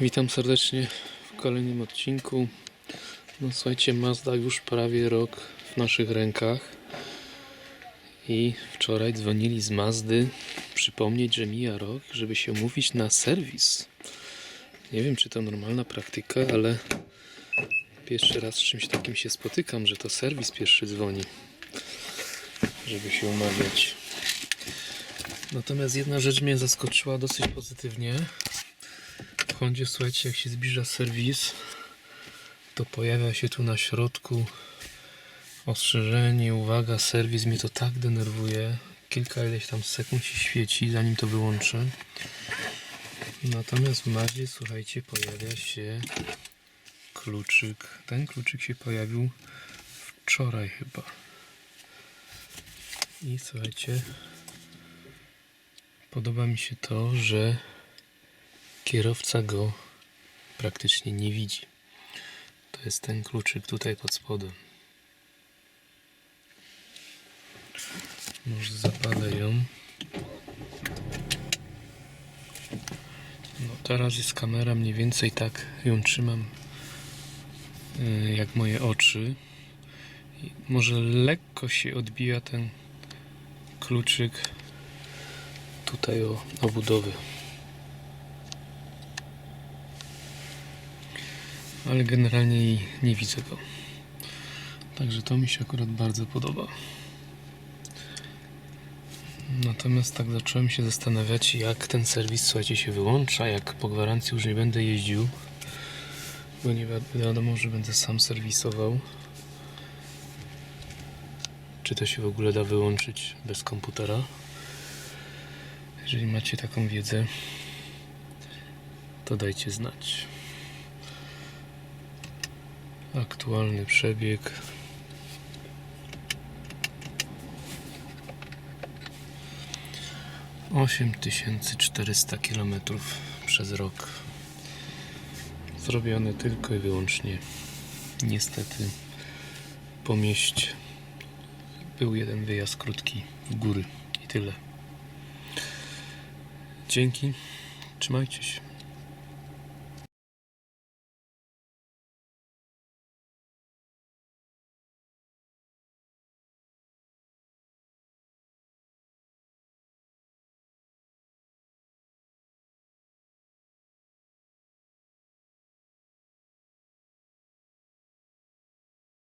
Witam serdecznie w kolejnym odcinku. No słuchajcie, Mazda już prawie rok w naszych rękach. I wczoraj dzwonili z Mazdy przypomnieć, że mija rok, żeby się umówić na serwis. Nie wiem, czy to normalna praktyka, ale pierwszy raz z czymś takim się spotykam, że to serwis pierwszy dzwoni, żeby się umawiać. Natomiast jedna rzecz mnie zaskoczyła dosyć pozytywnie. Hondzie, słuchajcie, jak się zbliża serwis, to pojawia się tu na środku ostrzeżenie, uwaga, serwis mnie to tak denerwuje. Kilka ileś tam sekund się świeci, zanim to wyłączę. Natomiast w Mazie, słuchajcie, pojawia się kluczyk. Ten kluczyk się pojawił wczoraj chyba. I słuchajcie, podoba mi się to, że kierowca go praktycznie nie widzi. To jest ten kluczyk tutaj pod spodem. Może zapalę ją. No teraz jest kamera mniej więcej tak ją trzymam y, jak moje oczy. Może lekko się odbija ten kluczyk tutaj o obudowy. Ale generalnie i nie widzę go. Także to mi się akurat bardzo podoba. Natomiast tak zacząłem się zastanawiać, jak ten serwis, słuchajcie, się wyłącza, jak po gwarancji już nie będę jeździł, bo nie wi- wiadomo, że będę sam serwisował. Czy to się w ogóle da wyłączyć bez komputera? Jeżeli macie taką wiedzę, to dajcie znać. Aktualny przebieg. Osiem tysięcy czterysta kilometrów przez rok. Zrobione tylko i wyłącznie niestety po mieście. Był jeden wyjazd krótki w góry i tyle. Dzięki. Trzymajcie się.